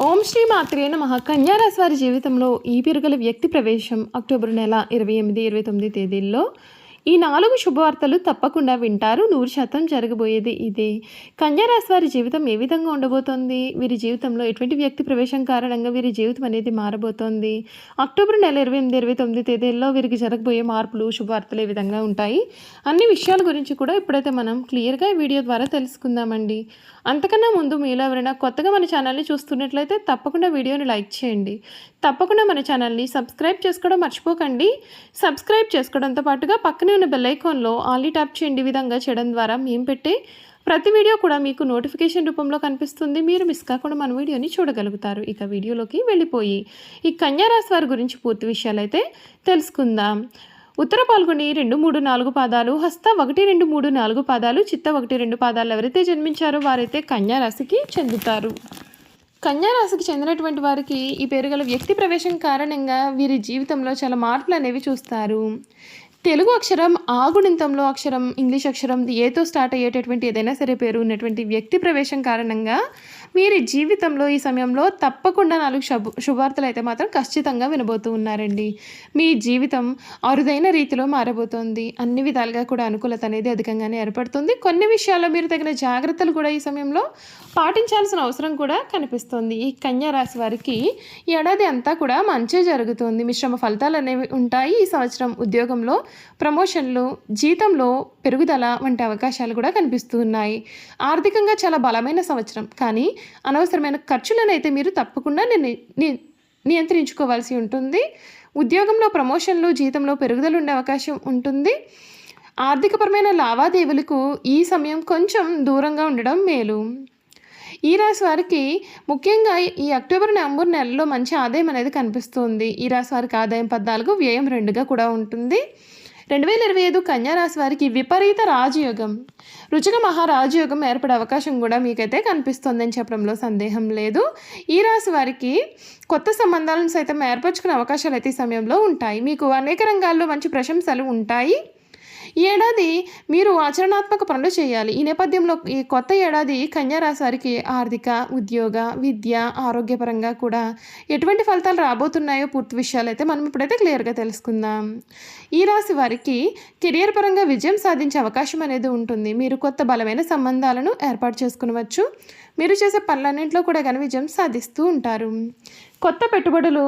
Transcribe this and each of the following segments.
ఓం శ్రీ మాత్రే నమ. కన్యారాశి వారి జీవితంలో ఈ పెరుగల వ్యక్తి ప్రవేశం అక్టోబర్ నెల ఇరవై ఎనిమిది ఇరవై తొమ్మిది తేదీల్లో ఈ నాలుగు శుభవార్తలు తప్పకుండా వింటారు. నూరు శాతం జరగబోయేది ఇదే. కన్యారాశి వారి జీవితం ఏ విధంగా ఉండబోతోంది? వీరి జీవితంలో ఎటువంటి వ్యక్తి ప్రవేశం కారణంగా వీరి జీవితం అనేది మారబోతోంది? అక్టోబర్ నెల ఇరవై ఎనిమిది ఇరవై తొమ్మిది తేదీల్లో వీరికి జరగబోయే మార్పులు శుభవార్తలు ఏ విధంగా ఉంటాయి? అన్ని విషయాల గురించి కూడా ఇప్పుడైతే మనం క్లియర్గా ఈ వీడియో ద్వారా తెలుసుకుందామండి. అంతకన్నా ముందు మీలో ఎవరైనా కొత్తగా మన ఛానల్ని చూస్తున్నట్లయితే తప్పకుండా వీడియోని లైక్ చేయండి. తప్పకుండా మన ఛానల్ని సబ్స్క్రైబ్ చేసుకోవడం మర్చిపోకండి. సబ్స్క్రైబ్ చేసుకోవడంతో పాటుగా పక్కనే ఉన్న బెల్ ఐకాన్లో ఆన్లీ ట్యాప్ చేయండి విధంగా చేయడం ద్వారా మేము పెట్టే ప్రతి వీడియో కూడా మీకు నోటిఫికేషన్ రూపంలో కనిపిస్తుంది. మీరు మిస్ కాకుండా మన వీడియోని చూడగలుగుతారు. ఇక వీడియోలోకి వెళ్ళిపోయి ఈ కన్యారాశి వారి గురించి పూర్తి విషయాలైతే తెలుసుకుందాం. ఉత్తర పాల్గొని రెండు మూడు నాలుగు పాదాలు హస్త ఒకటి రెండు మూడు నాలుగు పాదాలు చిత్త ఒకటి రెండు పాదాలు ఎవరైతే జన్మించారో వారైతే కన్యా రాశికి చెందుతారు. కన్యారాశికి చెందినటువంటి వారికి ఈ పేరు గల వ్యక్తి ప్రవేశం కారణంగా వీరి జీవితంలో చాలా మార్పులు అనేవి చూస్తారు. తెలుగు అక్షరం ఆగుణింతంలో అక్షరం ఇంగ్లీష్ అక్షరం ఏతో స్టార్ట్ అయ్యేటటువంటి ఏదైనా సరే పేరు ఉన్నటువంటి వ్యక్తి ప్రవేశం కారణంగా మీరు జీవితంలో ఈ సమయంలో తప్పకుండా నాలుగు శుభ శుభార్తలు అయితే మాత్రం ఖచ్చితంగా వినబోతూ ఉన్నారండి. మీ జీవితం అరుదైన రీతిలో మారబోతోంది. అన్ని విధాలుగా కూడా అనుకూలత అనేది అధికంగానే ఏర్పడుతుంది. కొన్ని విషయాల్లో మీరు తగిన జాగ్రత్తలు కూడా ఈ సమయంలో పాటించాల్సిన అవసరం కూడా కనిపిస్తుంది. ఈ కన్యా రాశి వారికి ఏడాది అంతా కూడా మంచి జరుగుతుంది. మిశ్రమ ఫలితాలు అనేవి ఉంటాయి. ఈ సంవత్సరం ఉద్యోగంలో ప్రమోషన్లు జీతంలో పెరుగుదల వంటి అవకాశాలు కూడా కనిపిస్తూ ఉన్నాయి. ఆర్థికంగా చాలా బలమైన సంవత్సరం. కానీ అనవసరమైన ఖర్చులను అయితే మీరు తప్పకుండా నేను ని- నియంత్రించుకోవాల్సి ఉంటుంది. ఉద్యోగంలో ప్రమోషన్లు జీతంలో పెరుగుదలు ఉండే అవకాశం ఉంటుంది. ఆర్థికపరమైన లావాదేవీలకు ఈ సమయం కొంచెం దూరంగా ఉండడం మేలు. ఈ రాశి వారికి ముఖ్యంగా ఈ అక్టోబర్ నవంబర్ నెలలో మంచి ఆదాయం అనేది కనిపిస్తుంది. ఈ రాశి వారికి ఆదాయం పద్నాలుగు వ్యయం రెండుగా కూడా ఉంటుంది. రెండు వేల ఇరవై ఐదు కన్యారాశి వారికి విపరీత రాజయోగం. రుచిక మహారాజయోగం ఏర్పడే అవకాశం కూడా మీకైతే కనిపిస్తుందని చెప్పడంలో సందేహం లేదు. ఈ రాశి వారికి కొత్త సంబంధాలను సైతం ఏర్పరచుకునే అవకాశాలు అయితే ఈ సమయంలో ఉంటాయి. మీకు అనేక రంగాల్లో మంచి ప్రశంసలు ఉంటాయి. ఈ ఏడాది మీరు ఆచరణాత్మక పనులు చేయాలి. ఈ నేపథ్యంలో ఈ కొత్త ఏడాది కన్యా ఆర్థిక ఉద్యోగ విద్య ఆరోగ్యపరంగా కూడా ఎటువంటి ఫలితాలు రాబోతున్నాయో పూర్తి విషయాలు అయితే మనం ఇప్పుడైతే క్లియర్గా తెలుసుకుందాం. ఈ రాశి వారికి కెరియర్ పరంగా విజయం సాధించే అవకాశం అనేది ఉంటుంది. మీరు కొత్త బలమైన సంబంధాలను ఏర్పాటు చేసుకునవచ్చు. మీరు చేసే పనులన్నింటిలో కూడా కానీ విజయం సాధిస్తూ ఉంటారు. కొత్త పెట్టుబడులు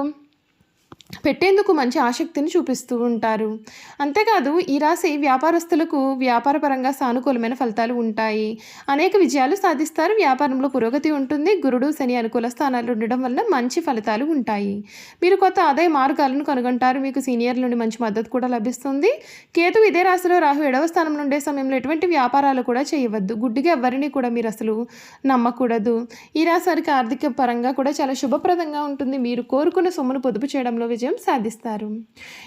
పెట్టేందుకు మంచి ఆసక్తిని చూపిస్తూ ఉంటారు. అంతేకాదు ఈ రాశి వ్యాపారస్తులకు వ్యాపారపరంగా సానుకూలమైన ఫలితాలు ఉంటాయి. అనేక విజయాలు సాధిస్తారు. వ్యాపారంలో పురోగతి ఉంటుంది. గురుడు శని అనుకూల స్థానాలు ఉండడం వల్ల మంచి ఫలితాలు ఉంటాయి. మీరు కొత్త ఆదాయ మార్గాలను కనుగొంటారు. మీకు సీనియర్ల నుండి మంచి మద్దతు కూడా లభిస్తుంది. కేతు ఇదే రాశిలో రాహు ఏడవ స్థానంలో ఉండే సమయంలో ఎటువంటి వ్యాపారాలు కూడా చేయవద్దు. గుడ్డిగా ఎవరిని కూడా మీరు అసలు నమ్మకూడదు. ఈ రాశి వారికి ఆర్థిక పరంగా కూడా చాలా శుభప్రదంగా ఉంటుంది. మీరు కోరుకున్న సొమ్మును పొదుపు చేయడంలో విజయం సాధిస్తారు.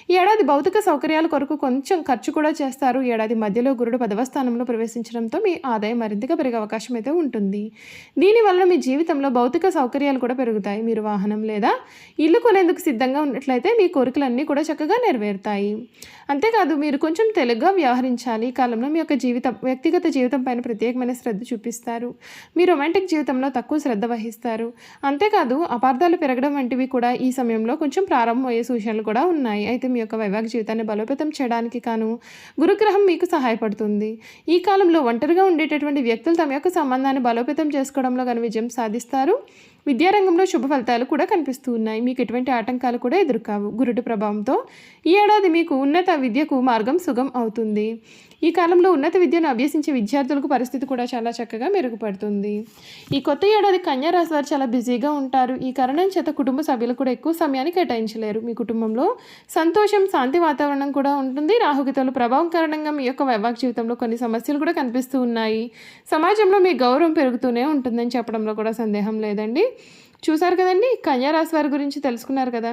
ఈ ఏడాది భౌతిక సౌకర్యాల కొరకు కొంచెం ఖర్చు కూడా చేస్తారు. ఏడాది మధ్యలో గురుడు పదవ స్థానంలో ప్రవేశించడంతో మీ ఆదాయం మరింతగా పెరిగే అవకాశం అయితే ఉంటుంది. దీనివల్ల మీ జీవితంలో భౌతిక సౌకర్యాలు కూడా పెరుగుతాయి. మీరు వాహనం లేదా ఇల్లు కొనేందుకు సిద్ధంగా ఉన్నట్లయితే మీ కోరికలన్నీ కూడా చక్కగా నెరవేరుతాయి. అంతేకాదు మీరు కొంచెం తెలుగుగా వ్యవహరించాలి. ఈ కాలంలో మీ యొక్క జీవితం వ్యక్తిగత జీవితం పైన ప్రత్యేకమైన శ్రద్ధ చూపిస్తారు. మీ రొమాంటిక్ జీవితంలో తక్కువ శ్రద్ధ వహిస్తారు. అంతేకాదు అపార్థాలు పెరగడం వంటివి కూడా ఈ సమయంలో కొంచెం ప్రారంభం ప్రారంభమయ్యే సూచనలు కూడా ఉన్నాయి. అయితే మీ యొక్క వైవాహిక జీవితాన్ని బలోపేతం చేయడానికి కాను గురుగ్రహం మీకు సహాయపడుతుంది. ఈ కాలంలో ఒంటరిగా ఉండేటటువంటి వ్యక్తులు తమ యొక్క సంబంధాన్ని బలోపేతం చేసుకోవడంలో కానీ విజయం సాధిస్తారు. విద్యారంగంలో శుభ ఫలితాలు కూడా కనిపిస్తూ ఉన్నాయి మీకు ఎటువంటి ఆటంకాలు కూడా ఎదురుకావు. గురుడు ప్రభావంతో ఈ ఏడాది మీకు ఉన్నత విద్యకు మార్గం సుగం అవుతుంది. ఈ కాలంలో ఉన్నత విద్యను అభ్యసించే విద్యార్థులకు పరిస్థితి కూడా చాలా చక్కగా మెరుగుపడుతుంది. ఈ కొత్త ఏడాది కన్యా రాశి వారు చాలా బిజీగా ఉంటారు. ఈ కారణం చేత కుటుంబ సభ్యులు కూడా ఎక్కువ సమయాన్ని కేటాయించలేరు. మీ కుటుంబంలో సంతోషం శాంతి వాతావరణం కూడా ఉంటుంది. రాహుకేతుల ప్రభావం కారణంగా మీ యొక్క వైవాహిక జీవితంలో కొన్ని సమస్యలు కూడా కనిపిస్తూ ఉన్నాయి. సమాజంలో మీ గౌరవం పెరుగుతూనే ఉంటుందని చెప్పడంలో కూడా సందేహం లేదండి. చూసారు కదండి? కన్యా రాశి వారి గురించి తెలుసుకున్నారు కదా.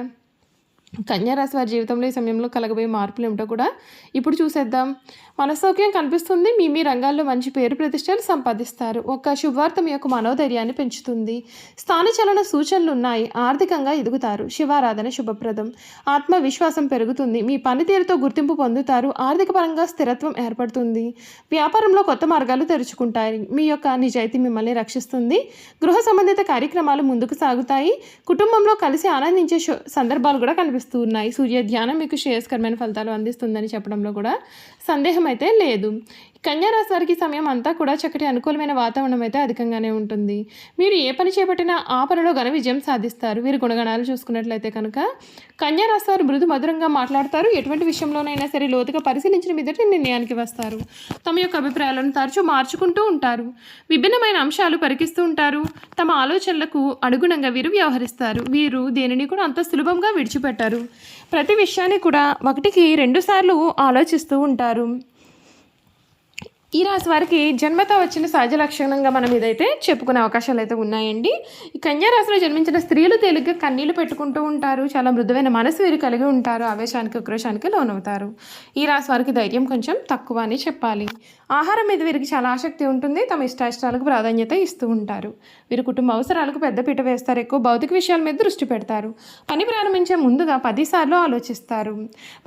కన్యారాశి వారి జీవితంలో ఈ సమయంలో కలగబోయే మార్పులు ఏమిటో కూడా ఇప్పుడు చూసేద్దాం. మనసౌక్యం కనిపిస్తుంది. మీ మీ రంగాల్లో మంచి పేరు ప్రతిష్టలు సంపాదిస్తారు. ఒక శుభవార్త మీ యొక్క మనోధైర్యాన్ని పెంచుతుంది. స్థానచలన సూచనలు ఉన్నాయి. ఆర్థికంగా ఎదుగుతారు. శివారాధన శుభప్రదం. ఆత్మవిశ్వాసం పెరుగుతుంది. మీ పనితీరుతో గుర్తింపు పొందుతారు. ఆర్థిక పరంగా స్థిరత్వం ఏర్పడుతుంది. వ్యాపారంలో కొత్త మార్గాలు తెరుచుకుంటాయి. మీ యొక్క నిజాయితీ మిమ్మల్ని రక్షిస్తుంది. గృహ సంబంధిత కార్యక్రమాలు ముందుకు సాగుతాయి. కుటుంబంలో కలిసి ఆనందించే సందర్భాలు కూడా కనిపిస్తూ ఉన్నాయి. సూర్య ధ్యానం మీకు శ్రేయస్కరమైన ఫలితాలు అందిస్తుందని చెప్పడంలో కూడా సందేహం అయితే లేదు. కన్యారాశి వారికి సమయం అంతా కూడా చక్కటి అనుకూలమైన వాతావరణం అయితే అధికంగానే ఉంటుంది. మీరు ఏ పని చేపట్టినా ఆ పనిలో ఘన విజయం సాధిస్తారు. వీరి గుణగణాలు చూసుకున్నట్లయితే కనుక కన్యారాశి వారు మృదు మధురంగా మాట్లాడతారు. ఎటువంటి విషయంలోనైనా సరే లోతుగా పరిశీలించిన మీదట నిర్ణయానికి వస్తారు. తమ యొక్క అభిప్రాయాలను తరచూ మార్చుకుంటూ ఉంటారు. విభిన్నమైన అంశాలు పరికిస్తూ ఉంటారు. తమ ఆలోచనలకు అనుగుణంగా వీరు వ్యవహరిస్తారు. వీరు దేనిని కూడా అంత సులభంగా విడిచిపెట్టారు. ప్రతి విషయాన్ని కూడా ఒకటికి రెండుసార్లు ఆలోచిస్తూ ఉంటారు. ఈ రాశి వారికి జన్మత వచ్చిన సహజ లక్షణంగా మనం ఇదైతే చెప్పుకునే అవకాశాలు అయితే ఉన్నాయండి. ఈ కన్యా రాశిలో జన్మించిన స్త్రీలు తేలిగ్గా కన్నీళ్ళు పెట్టుకుంటూ ఉంటారు. చాలా మృదువైన మనసు వీరు కలిగి ఉంటారు. ఆవేశానికి ఉక్రోషానికి లోనవుతారు. ఈ రాశి వారికి ధైర్యం కొంచెం తక్కువ అని చెప్పాలి. ఆహారం మీద వీరికి చాలా ఆసక్తి ఉంటుంది. తమ ఇష్టాయిష్టాలకు ప్రాధాన్యత ఇస్తూ ఉంటారు. వీరు కుటుంబ అవసరాలకు పెద్దపీట వేస్తారు. ఎక్కువ భౌతిక విషయాల మీద దృష్టి పెడతారు. పని ప్రారంభించే ముందుగా పదిసార్లు ఆలోచిస్తారు.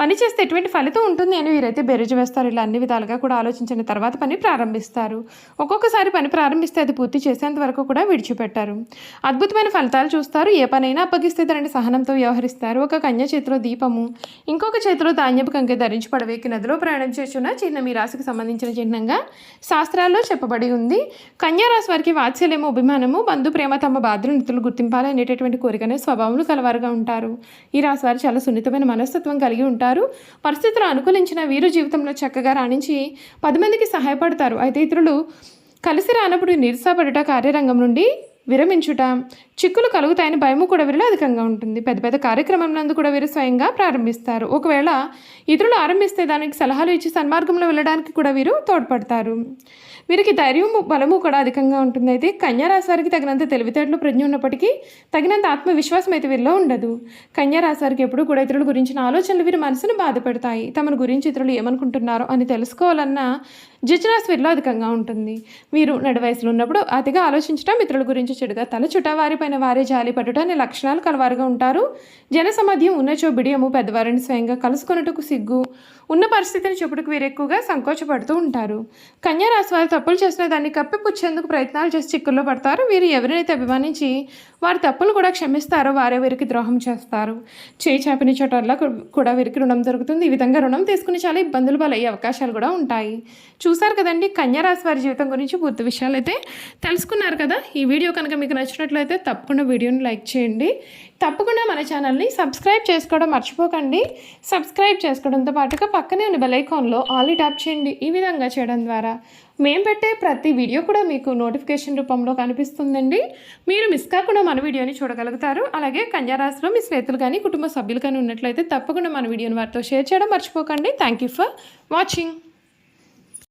పని చేస్తే ఎటువంటి ఫలితం ఉంటుంది అని వీరైతే బెరుజు వేస్తారు. ఇలా అన్ని విధాలుగా కూడా ఆలోచించిన తర్వాత పని ప్రారంభిస్తారు. ఒక్కొక్కసారి పని ప్రారంభిస్తే అది పూర్తి చేసేంత వరకు కూడా విడిచిపెట్టారు. అద్భుతమైన ఫలితాలు చూస్తారు. ఏ పనైనా అప్పగిస్తే దానిని సహనంతో వ్యవహరిస్తారు. ఒక కన్య చేతిలో దీపము ఇంకొక చేతిలో ధాన్యపు కంకె ధరించి పడవేకి నదిలో ప్రయాణం చేస్తున్న చిన్న మీ రాశికి సంబంధించిన చిహ్నంగా శాస్త్రాల్లో చెప్పబడి ఉంది. కన్యారాశి వారికి వాత్సల్యము అభిమానము బంధు ప్రేమ తమ బాధ్యతలు గుర్తింపాలి అనేటటువంటి కోరికనే స్వభావంలో కలవారుగా ఉంటారు. ఈ రాశి వారు చాలా సున్నితమైన మనస్తత్వం కలిగి ఉంటారు. పరిస్థితులు అనుకూలించిన వీరు జీవితంలో చక్కగా రాణించి పది మందికి సహాయపడతారు అయితే ఇతరులు కలిసి రానప్పుడు నిరుసాపడట కార్యరంగం నుండి విరమించుట. చిక్కులు కలుగుతాయని భయము కూడా వీరిలో అధికంగా ఉంటుంది. పెద్ద పెద్ద కార్యక్రమం నందు కూడా వీరు స్వయంగా ప్రారంభిస్తారు. ఒకవేళ ఇతరులు ఆరంభిస్తే దానికి సలహాలు ఇచ్చి సన్మార్గంలో వెళ్ళడానికి కూడా వీరు తోడ్పడతారు. వీరికి ధైర్యము బలము కూడా అధికంగా ఉంటుంది. అయితే కన్యారాశివారికి తగినంత తెలివితేటలు ప్రజ్ఞ ఉన్నప్పటికీ తగినంత ఆత్మవిశ్వాసం అయితే వీరిలో ఉండదు. కన్యారాశివారికి ఎప్పుడు కూడా ఇతరుల గురించిన ఆలోచనలు వీరి మనసును బాధపెడతాయి తమను గురించి ఇతరులు ఏమనుకుంటున్నారో అని తెలుసుకోవాలన్న జిజ్ఞాస వీరిలో అధికంగా ఉంటుంది. వీరు నడి వయసులో ఉన్నప్పుడు అతిగా ఆలోచించడం మిత్రుల గురించి చెడుగా తలచుట వారిపైన వారే జాలి పడుట అనే లక్షణాలు కలవారుగా ఉంటారు. జనసమధ్యం ఉన్నచో బిడియము పెద్దవారిని స్వయంగా కలుసుకొనుటకు సిగ్గు. ఉన్న పరిస్థితిని చెప్పుటకు వీరు ఎక్కువగా సంకోచపడుతూ ఉంటారు. కన్యా రాశి వారు తప్పులు చేసిన దాన్ని కప్పిపుచ్చేందుకు ప్రయత్నాలు చేసి చిక్కుల్లో పడతారు. వీరు ఎవరినైతే అభిమానించి వారి తప్పులు కూడా క్షమిస్తారో వారే వీరికి ద్రోహం చేస్తారు. చేయి చాపిన చోటల్లా కూడా వీరికి రుణం దొరుకుతుంది. ఈ విధంగా రుణం తీసుకుని చాలా ఇబ్బందులు బలయ్యే అవకాశాలు కూడా ఉంటాయి. చూ చూసారు కదండి కన్యారాశి వారి జీవితం గురించి పూర్తి విషయాలు అయితే తెలుసుకున్నారు కదా. ఈ వీడియో కనుక మీకు నచ్చినట్లయితే తప్పకుండా వీడియోని లైక్ చేయండి. తప్పకుండా మన ఛానల్ని సబ్స్క్రైబ్ చేసుకోవడం మర్చిపోకండి. సబ్స్క్రైబ్ చేసుకోవడంతో పాటుగా పక్కనే ఉన్న బెలైకాన్లో ఆల్ ట్యాప్ చేయండి. ఈ విధంగా చేయడం ద్వారా మేము పెట్టే ప్రతి వీడియో కూడా మీకు నోటిఫికేషన్ రూపంలో కనిపిస్తుందండి. మీరు మిస్ కాకుండా మన వీడియోని చూడగలుగుతారు. అలాగే కన్యారాశిలో మీ స్నేహితులు కానీ కుటుంబ సభ్యులు కానీ ఉన్నట్లయితే తప్పకుండా మన వీడియోని వారితో షేర్ చేయడం మర్చిపోకండి. Thank you for watching